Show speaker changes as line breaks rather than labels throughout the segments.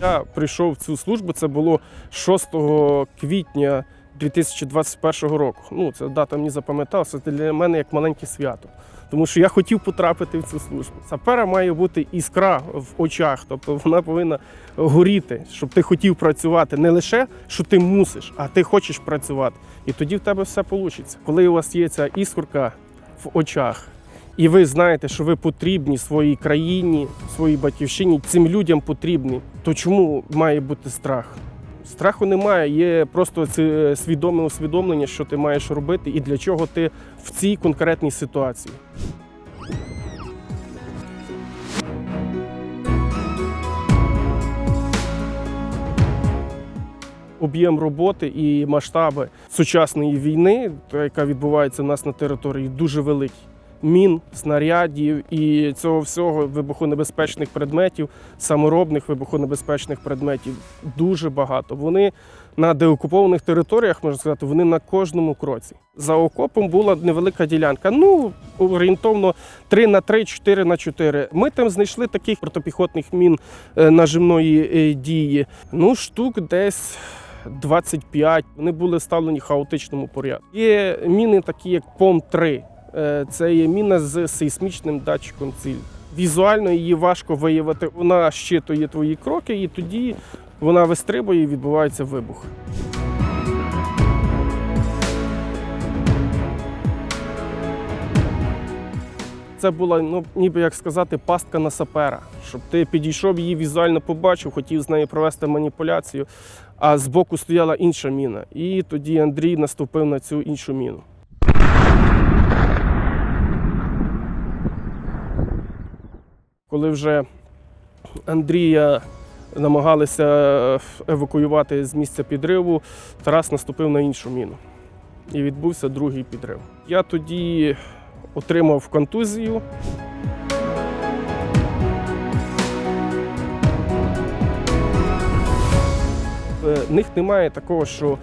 Я прийшов в цю службу, це було 6 квітня 2021 року. Ну, ця дата мені запам'яталася, це для мене як маленьке свято. Тому що я хотів потрапити в цю службу. Сапера має бути іскра в очах, тобто вона повинна горіти, щоб ти хотів працювати. Не лише що ти мусиш, а ти хочеш працювати. І тоді в тебе все вийде. Коли у вас є ця іскорка в очах, і ви знаєте, що ви потрібні своїй країні, своїй батьківщині, цим людям потрібні, то чому має бути страх? Страху немає, є просто це свідоме усвідомлення, що ти маєш робити і для чого ти в цій конкретній ситуації. Об'єм роботи і масштаби сучасної війни, яка відбувається у нас на території, дуже великий. Мін, снарядів і цього всього вибухонебезпечних предметів, саморобних вибухонебезпечних предметів дуже багато. Вони на деокупованих територіях, можна сказати, вони на кожному кроці. За окопом була невелика ділянка. Ну, орієнтовно 3 на 3, 4 на 4. Ми там знайшли таких протипіхотних мін е, нажимної е, дії. Ну, штук десь 25. Вони були вставлені в хаотичному порядку. Є міни, такі як ПОМ-3. Е, Це є міна з сейсмічним датчиком цілі. Візуально її важко виявити. Вона щитує твої кроки, і тоді вона вистрибує і відбувається вибух. Це була, ну ніби як сказати, пастка на сапера, щоб ти підійшов її візуально побачив, хотів з нею провести маніпуляцію, а збоку стояла інша міна. І тоді Андрій наступив на цю іншу міну. Коли вже Андрія намагалися е, евакуювати з місця підриву, Тарас наступив на іншу міну. І відбувся другий підрив. Я тоді отримав контузію. В них немає такого, що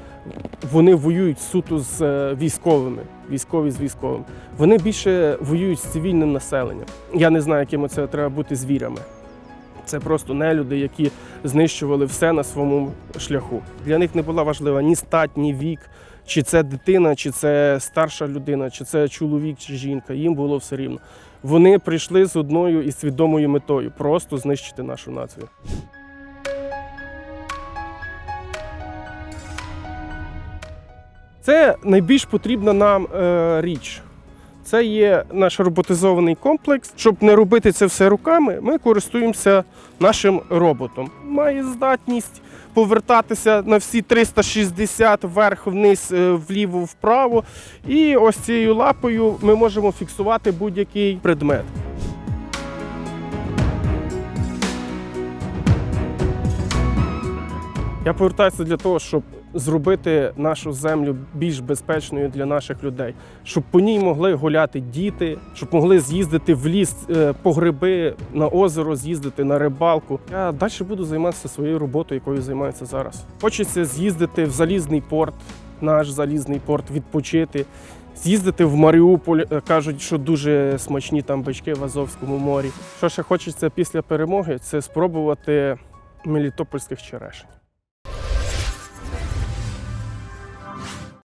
вони воюють суто з е, військовими, військові з військовими. Вони більше воюють з цивільним населенням. Я не знаю, якими це треба бути звірями. Це просто нелюди, які знищували все на своєму шляху. Для них не була важлива ні стать, ні вік, чи це дитина, чи це старша людина, чи це чоловік, чи жінка. Їм було все рівно. Вони прийшли з одною і свідомою метою просто знищити нашу націю. Це найбільш потрібна нам е, річ. Це є наш роботизований комплекс. Щоб не робити це все руками, ми користуємося нашим роботом. Має здатність повертатися на всі 360 вверх, вниз, е, вліво, вправо. І ось цією лапою ми можемо фіксувати будь-який предмет. Я повертаюся для того, щоб зробити нашу землю більш безпечною для наших людей, щоб по ній могли гуляти діти, щоб могли з'їздити в ліс е, по гриби, на озеро, з'їздити на рибалку. Я далі буду займатися своєю роботою, якою займаюся зараз. Хочеться з'їздити в залізний порт, наш залізний порт, відпочити. З'їздити в Маріуполь, Е, кажуть, що дуже смачні там бички в Азовському морі. Що ще хочеться після перемоги, це спробувати мелітопольських черешень.